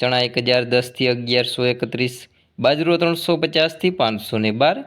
ચણા એક હજાર દસથી અગિયારસો એકત્રીસ, બાજરો ત્રણસો પચાસથી પાંચસો ને બાર,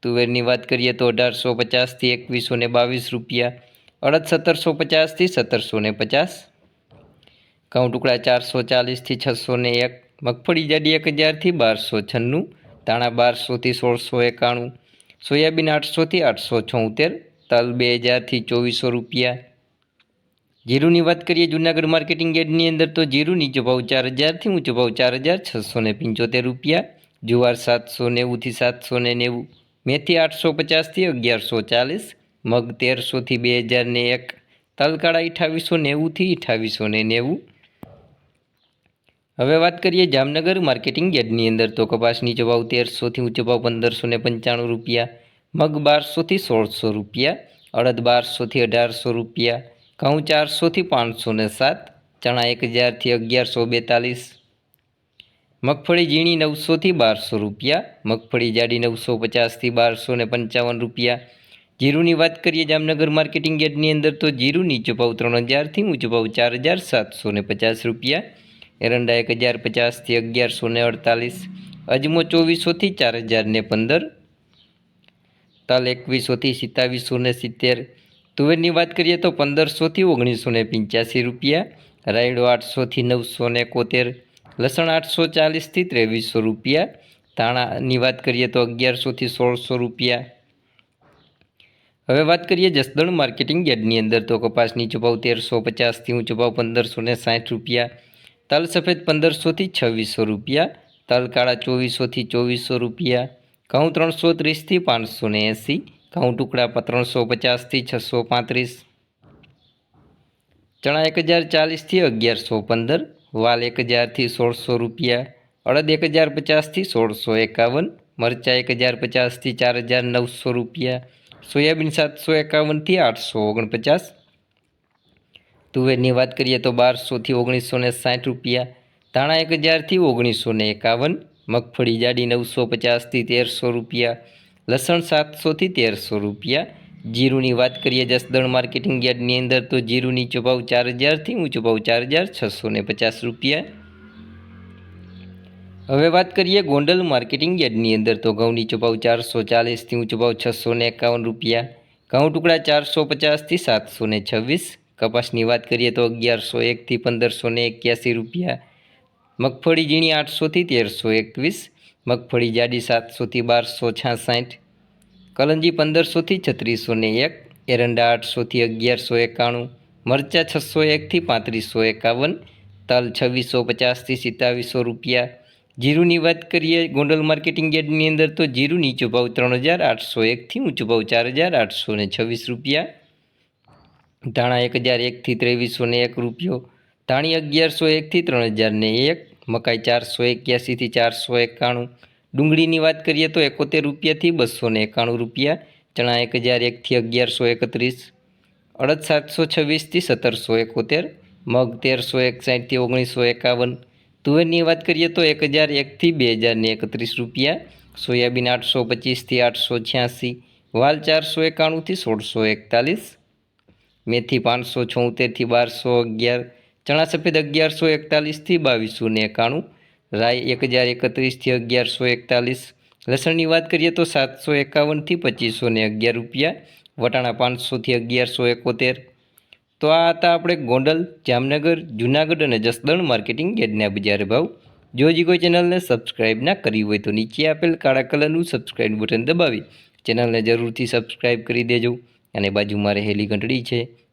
તુવેરની વાત કરીએ તો અઢારસો પચાસથી એકવીસો ને બાવીસ રૂપિયા, અડદ સત્તરસો પચાસથી સત્તરસો ને પચાસ, ઘઉં ટુકડા ચારસો ચાલીસથી છસો ને એક, મગફળી જાડી એક હજારથી બારસો છન્નું, ધાણા બારસોથી સોળસો એકાણું, સોયાબીન આઠસોથી આઠસો છોતેર, તલ બે હજારથી ચોવીસો રૂપિયા જીરુની વાત કરીએ, જૂનાગઢ માર્કેટિંગ યાર્ડની અંદર તો જીરું નીચો ભાવ ચાર હજારથી ઊંચો ભાવ ચાર હજાર છસો ને પંચોતેર રૂપિયા, જુવાર સાતસો નેવુંથી સાતસો ને નેવું, મેથી આઠસો પચાસથી અગિયારસો ચાલીસ, મગ તેરસોથી બે હજાર ને એક, તલકાળા અઠાવીસો નેવુંથી અઠાવીસો ને નેવું. હવે વાત કરીએ જામનગર માર્કેટિંગ યાર્ડની અંદર તો કપાસ નીચો ભાવ તેરસોથી ઊંચો ભાવ પંદરસો ને પંચાણું રૂપિયા, મગ બારસોથી સોળસો રૂપિયા, અડદ બારસોથી અઢારસો રૂપિયા ઘઉં ચારસોથી પાંચસો ને સાત, ચણા એક હજારથી અગિયારસો બેતાલીસ. મગફળી ઝીણી નવસોથી બારસો રૂપિયા, મગફળી જાડી નવસો પચાસથી બારસો ને પંચાવન રૂપિયા. જીરુની વાત કરીએ જામનગર માર્કેટિંગ યાર્ડની અંદર તો જીરું નીચો ભાવ ત્રણ હજારથી ઊંચો ભાવ ચાર હજાર સાતસો ને પચાસ રૂપિયા. એરંડા એક હજાર પચાસથી અગિયારસો ને અડતાલીસ. અજમો ચોવીસોથી ચાર હજાર ને પંદર. તલ એકવીસોથી સિત્તાવીસો ને સિત્તેર. તુવેરની વાત કરીએ તો પંદરસોથી ઓગણીસો ને પંચ્યાસી રૂપિયા, રાયડો આઠસોથી નવસો ને કોતેર લસણ આઠસો ચાલીસથી ત્રેવીસો રૂપિયા, ધાણાની વાત કરીએ તો અગિયારસોથી સોળસો રૂપિયા. હવે વાત કરીએ જસદણ માર્કેટિંગ યાર્ડની અંદર તો કપાસની નીચો તેરસો પચાસથી ઊંચો ભાવ પંદરસો ને સાઠ રૂપિયા, તલ સફેદ પંદરસોથી છવ્વીસો રૂપિયા, તલ કાળા ચોવીસોથી ચોવીસો રૂપિયા, ઘઉં ત્રણસો ત્રીસથી પાંચસો ને એંસી ઘઉં ટુકડા ત્રણસો પચાસથી છસો પાંત્રીસ. ચણા એક હજાર ચાલીસથી અગિયારસો પંદર. વાલ એક હજારથી સોળસો રૂપિયા. અડદ એક હજાર પચાસથી સોળસો એકાવન. મરચાં એક હજાર પચાસથી ચાર હજાર નવસો રૂપિયા. સોયાબીન સાતસો એકાવનથી આઠસો ઓગણપચાસ. તુવેરની વાત કરીએ તો બારસોથી ઓગણીસો ને સાઠ રૂપિયા. ધાણા એક હજારથી ઓગણીસો ને એકાવન. મગફળી જાડી નવસો પચાસથી તેરસો રૂપિયા. લસણ સાતસોથી તેરસો રૂપિયા. જીરુની વાત કરીએ જસદણ માર્કેટિંગ યાર્ડની અંદર, તો જીરુંની ચોભાવ ચાર હજારથી ઊંચો ભાવ ચાર હજાર છસો ને પચાસ રૂપિયા. હવે વાત કરીએ ગોંડલ માર્કેટિંગ યાર્ડની અંદર, તો ઘઉંની ચોભાવ ચારસો ચાલીસથી ઊંચો ભાવ છસો ને એકાવન રૂપિયા. ઘઉં ટુકડા ચારસો પચાસથી સાતસો ને છવ્વીસ. કપાસની વાત કરીએ તો અગિયારસો એકથી પંદરસો ને એક્યાસી રૂપિયા. મગફળી ઝીણી આઠસોથી તેરસો એકવીસ. મગફળી જાડી સાતસોથી બારસો છાસઠ, કલંજી પંદરસોથી છત્રીસો ને એક, એરંડા આઠસોથી અગિયારસો એકાણું, મરચાં છસો એકથી પાંત્રીસો એકાવન, તલ છવ્વીસો પચાસથી સિત્તાવીસો રૂપિયા. જીરુની વાત કરીએ ગોંડલ માર્કેટિંગ યાર્ડની અંદર તો જીરું નીચો ભાવ ત્રણ હજાર આઠસો એકથી ઊંચો ભાવ ચાર હજાર આઠસો ને છવ્વીસ રૂપિયા. ધાણા એક હજાર એકથી ત્રેવીસો ને એક રૂપિયો, ધાણી અગિયારસો એકથી ત્રણ હજાર ને એક મકાઈ ચારસો એક્યાસીથી ચારસો એકાણું. ડુંગળીની વાત કરીએ તો એકોતેર રૂપિયાથી બસો ને એકાણું રૂપિયા, ચણા એક હજાર એકથી અગિયારસો એકત્રીસ, અડદ સાતસો છવ્વીસથી સત્તરસો એકોતેર, મગ તેરસો એકસાઠથી ઓગણીસો એકાવન. તુવેરની વાત કરીએ તો એક હજાર એકથી બે હજાર ને એકત્રીસ રૂપિયા, સોયાબીન આઠસો પચીસથી આઠસો છ્યાસી, વાલ ચારસો એકાણુંથી સોળસો એકતાલીસ, મેથી પાંચસો છોતેરથી બારસો અગિયાર ચણા સફેદ અગિયારસો એકતાલીસથી બાવીસો ને એકાણું. રાય એક હજાર એકત્રીસથી અગિયારસો એકતાલીસ. લસણની વાત કરીએ તો સાતસો એકાવનથી પચીસો ને અગિયાર રૂપિયા. વટાણા પાંચસોથી અગિયારસો એકોતેર. તો આ હતા આપણે ગોંડલ, જામનગર, જૂનાગઢ અને જસદણ માર્કેટિંગ યાર્ડના બજાર ભાવ. જો હજી કોઈ ચેનલને સબસ્ક્રાઇબ ના કરી હોય તો નીચે આપેલ કાળા કલરનું સબસ્ક્રાઇબ બટન દબાવી. ચેનલને જરૂરથી સબસ્ક્રાઇબ કરી દેજો. અને બાજુમાં રહેલી ઘંટડી છે.